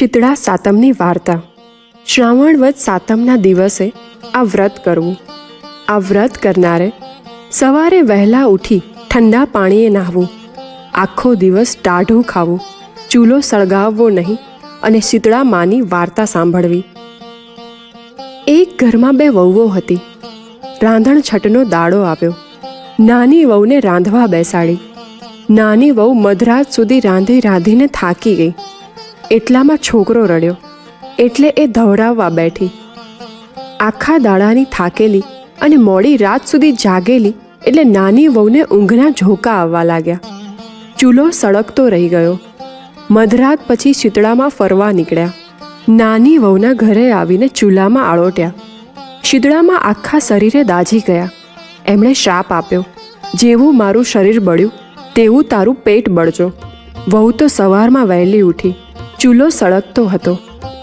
શીતળા સાતમની વાર્તા. શ્રાવણ વદ સાતમના દિવસે આ વ્રત કરવું. આ વ્રત કરનારે સવારે વહેલા ઉઠી ઠંડા પાણીએ નાહવું. આખો દિવસ ટાઢું ખાવું, ચૂલો સળગાવવો નહીં અને શીતળા માની વાર્તા સાંભળવી. એક ઘરમાં બે વહુઓ હતી. રાંધણ છટનો દાડો આવ્યો. નાની વહુને રાંધવા બેસાડી. નાની વહુ મધરાત સુધી રાંધી રાંધીને થાકી ગઈ. એટલામાં છોકરો રડ્યો. એટલે એ ધવરાવવા બેઠી. આખા દાડાની થાકેલી અને મોડી રાત સુધી જાગેલી એટલે નાની વહુને ઊંઘના ઝોકા આવવા લાગ્યા. ચૂલો સળગતો રહી ગયો. મધરાત પછી શીતળામાં ફરવા નીકળ્યા. નાની વહુના ઘરે આવીને ચૂલામાં આળોટ્યા. શીતળામાં આખા શરીરે દાઝી ગયા. એમણે શ્રાપ આપ્યો, જેવું મારું શરીર બળ્યું, તેવું તારું પેટ બળજો. વહુ તો સવારમાં વહેલી ઉઠી. ચૂલો સળગતો હતો.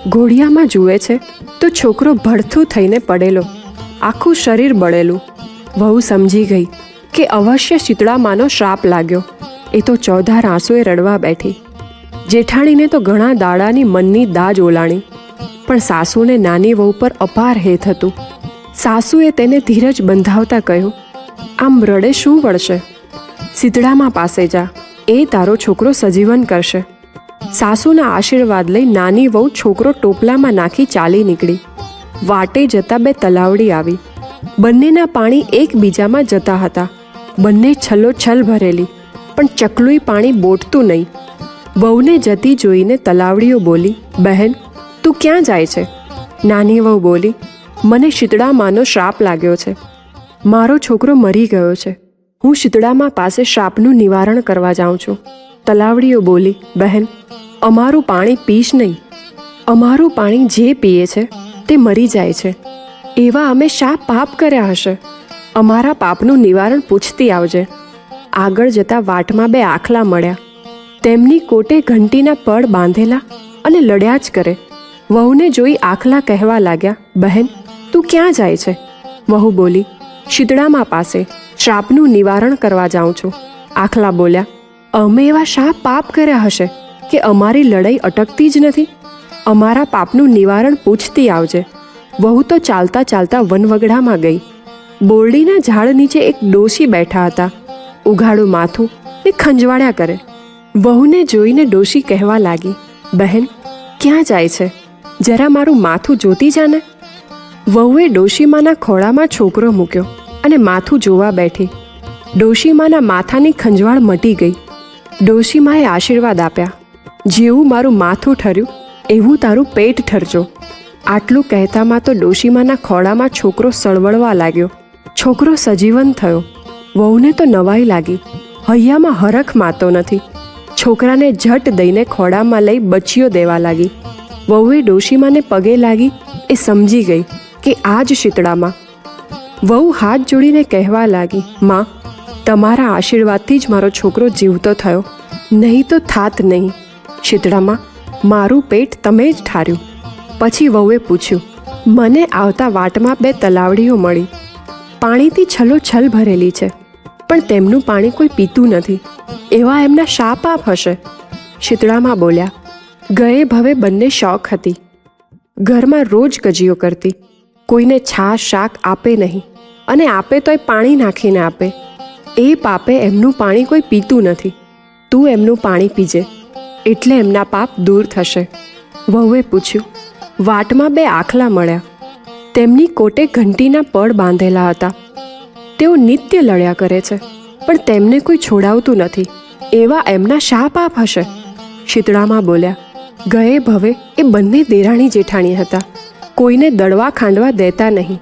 ઘોડિયામાં જુએ છે તો છોકરો ભડથું થઈને પડેલો. આખું શરીર બળેલું. વહુ સમજી ગઈ કે અવશ્ય શીતળામાનો શ્રાપ લાગ્યો. એ તો ચોધાર આંસુએ રડવા બેઠી. જેઠાણીને તો ઘણા દાડાની મનની દાજ ઓલાણી. પણ સાસુને નાની વહુ પર અપાર હેત હતું. સાસુએ તેને ધીરજ બંધાવતા કહ્યું, આમ રડે શું વળશે? શીતળામાં પાસે જા. એ તારો છોકરો સજીવન કરશે. સાસુના આશીર્વાદ લઈ નાની વહુ છોકરો ટોપલામાં નાખી ચાલી નીકળી. વાટે જતા બે તલાવડી આવી. બંનેના પાણી એકબીજામાં જતા હતા. બંને છલોછલ ભરેલી, પણ ચકલુઈ પાણી બોટતું નહીં. વહુને જતી જોઈને તલાવડીઓ બોલી, બહેન, તું ક્યાં જાય છે? નાની વહુ બોલી, મને શીતળામાનો શ્રાપ લાગ્યો છે. મારો છોકરો મરી ગયો છે. હું શીતળામાં પાસે શ્રાપનું નિવારણ કરવા જાઉં છું. તલાવડીઓ બોલી, બહેન, અમારું પાણી પીશ નહીં. અમારું પાણી જે પીએ છે તે મરી જાય છે. એવા અમે શા પાપ કર્યા હશે. અમારા પાપનું નિવારણ પૂછતી આવજે. આગળ જતા વાટમાં બે આખલા મળ્યા. તેમની કોટે ઘંટીના પડ બાંધેલા અને લડ્યા જ કરે. વહુને જોઈ આખલા કહેવા લાગ્યા, બહેન, તું ક્યાં જાય છે? વહુ બોલી શીતળામાં પાસે શ્રાપનું નિવારણ કરવા જાઉં છું. આખલા બોલ્યા, અમે એવા શા પાપ કર્યા હશે કે અમારી લડાઈ અટકતી જ નથી? અમારા પાપનું નિવારણ પૂછતી આવજે. વહુ તો ચાલતા ચાલતા વનવગડામાં ગઈ. બોરડીના ઝાડ નીચે એક ડોશી બેઠા હતા. ઉઘાડું માથું ને ખંજવાળ્યા કરે. વહુને જોઈને ડોશી કહેવા લાગી, બહેન, ક્યાં જાય છે? જરા મારું માથું જોતી જાને વહુએ ડોશીમાના ખોળામાં છોકરો મૂક્યો અને માથું જોવા બેઠી. ડોશીમાના માથાની ખંજવાળ મટી ગઈ. ડોશીમાએ આશીર્વાદ આપ્યા. જેવું મારું માથું ઠર્યું, એવું તારું પેટ ઠરજો. આટલું કહેતામાં તો ડોશીમાના ખોળામાં છોકરો સળવળવા લાગ્યો. છોકરો સજીવન થયો. વહુને તો નવાઈ લાગી. હૈયામાં હરખ માતો નથી. છોકરાને ઝટ દઈને ખોળામાં લઈ બચીઓ દેવા લાગી. વહુએ ડોશીમાને પગે લાગી એ સમજી ગઈ. કે આ જ શીતળામાં? વહુ હાથ જોડીને કહેવા લાગી, માં, તમારા આશીર્વાદથી જ મારો છોકરો જીવતો થયો. નહીં તો થાત નહીં. શીતળામાં, મારું પેટ તમે જ ઠાર્યું. પછી વહુએ પૂછ્યું, મને આવતા વાટમાં બે તલાવડીઓ મળી. પાણીથી છલોછલ ભરેલી છે, પણ તેમનું પાણી કોઈ પીતું નથી. એવા એમના શા પાપ હશે. શીતળામાં બોલ્યા, ગયે ભવે બંને શોખ હતી. ઘરમાં રોજ કજીઓ કરતી. કોઈને છાશ, શાક આપે નહીં અને આપે તોય પાણી નાખીને આપે. એ પાપે એમનું પાણી કોઈ પીતું નથી. તું એમનું પાણી પીજે. એટલે એમના પાપ દૂર થશે. વહુએ પૂછ્યું, વાટમાં બે આખલા મળ્યા. તેમની કોટે ઘંટીના પડ બાંધેલા હતા. તેઓ નિત્ય લડ્યા કરે છે, પણ તેમને કોઈ છોડાવતું નથી. એવા એમના શા પાપ હશે? શીતળામાં બોલ્યા, ગયે ભવે એ બંને દેરાણી જેઠાણી હતા. કોઈને દળવા ખાંડવા દેતા નહીં.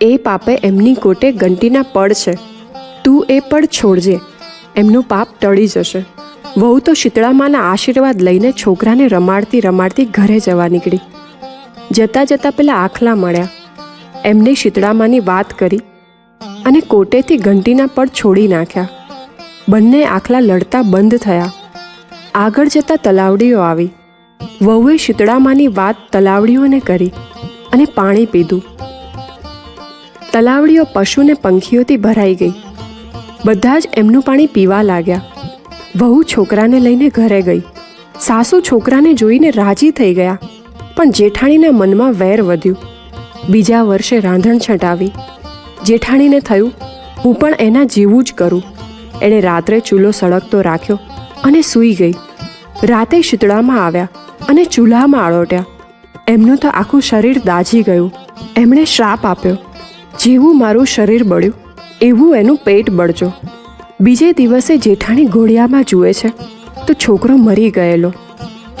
એ પાપે એમની કોટે ઘંટીના પડ છે. તું એ પડ છોડજે. એમનું પાપ ટળી જશે. વહુ તો શીતળામાના આશીર્વાદ લઈને છોકરાને રમાડતી રમાડતી ઘરે જવા નીકળી. જતા જતા પેલા આખલા મળ્યા. એમને શીતળામાની વાત કરી અને કોટેથી ઘંટીના પડ છોડી નાખ્યા. બંને આખલા લડતા બંધ થયા. આગળ જતા તલાવડીઓ આવી. વહુએ શીતળામાની વાત તલાવડીઓને કરી. અને પાણી પીધું. તલાવડીઓ પશુને પંખીઓથી ભરાઈ ગઈ. બધા જ એમનું પાણી પીવા લાગ્યા. વહુ છોકરાને લઈને ઘરે ગઈ. સાસુ છોકરાને જોઈને રાજી થઈ ગયા, પણ જેઠાણીના મનમાં વેર વધ્યું. બીજા વર્ષે રાંધણ છટાવી. જેઠાણીને થયું, હું પણ એના જેવું જ કરું. એણે રાત્રે ચૂલો સળગતો રાખ્યો અને સૂઈ ગઈ. રાતે શીતળામાં આવ્યા અને ચૂલામાં આળોટ્યા. એમનું તો આખું શરીર દાઝી ગયું. એમણે શ્રાપ આપ્યો. જેવું મારું શરીર બળ્યું, એવું એનું પેટ બળજો. બીજે દિવસે જેઠાણી ઘોડિયામાં જુએ છે, તો છોકરો મરી ગયેલો.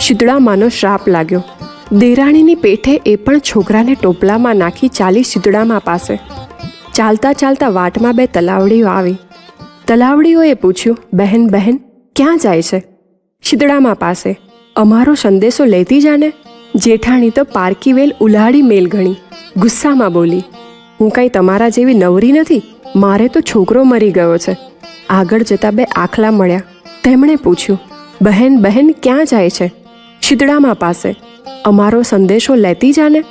શીતળામાંનો શ્રાપ લાગ્યો. દેરાણીની પેઠે એ પણ છોકરાને ટોપલામાં નાખી ચાલી શીતળામાં પાસે. ચાલતા ચાલતા વાટમાં બે તલાવડીઓ આવી. તલાવડીઓએ પૂછ્યું, બહેન બહેન, ક્યાં જાય છે? શીતળામાં પાસે. અમારો સંદેશો લેતી જાને? જેઠાણી તો પારકીવેલ ઉલાડી મેલ ગણી. ગુસ્સામાં બોલી, હું કાંઈ તમારા જેવી નવરી નથી? મારે તો છોકરો મરી ગયો છે. આગળ જતા બે આખલા મળ્યા. તેમણે પૂછ્યું, બહેન બહેન, ક્યાં જાય છે? શીતળામાં પાસે. અમારો સંદેશો લેતી જાને?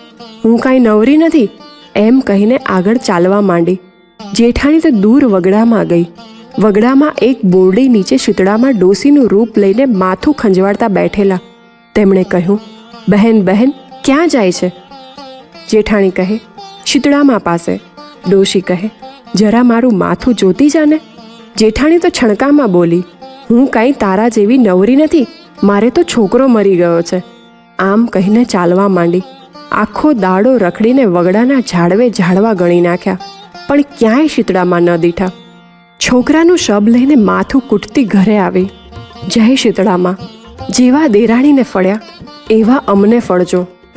હું કાંઈ નવરી નથી? એમ કહીને આગળ ચાલવા માંડી. જેઠાણી તો દૂર વગડામાં ગઈ. વગડામાં એક બોરડી નીચે શીતળામાં ડોસીનું રૂપ લઈને માથું ખંજવાળતા બેઠેલા. તેમણે કહ્યું બહેન બહેન, ક્યાં જાય છે? જેઠાણી કહે, શીતળામાં પાસે. ડોશી કહે, જરા મારું માથું જોતી જાને? જેઠાણી તો છણકામાં બોલી, હું કાંઈ તારા જેવી નવરી નથી, મારે તો છોકરો મરી ગયો છે. આમ કહીને ચાલવા માંડી. આખો દાડો રખડીને વગડાના ઝાડવે ઝાડવા ગણી નાખ્યા, પણ ક્યાંય શીતળામાં ન દીઠા. છોકરાનું શબ લઈને માથું કૂટતી ઘરે આવી. જય શીતળામાં. જેવા દેરાણીને ફળ્યા. એવા અમને ફળજો.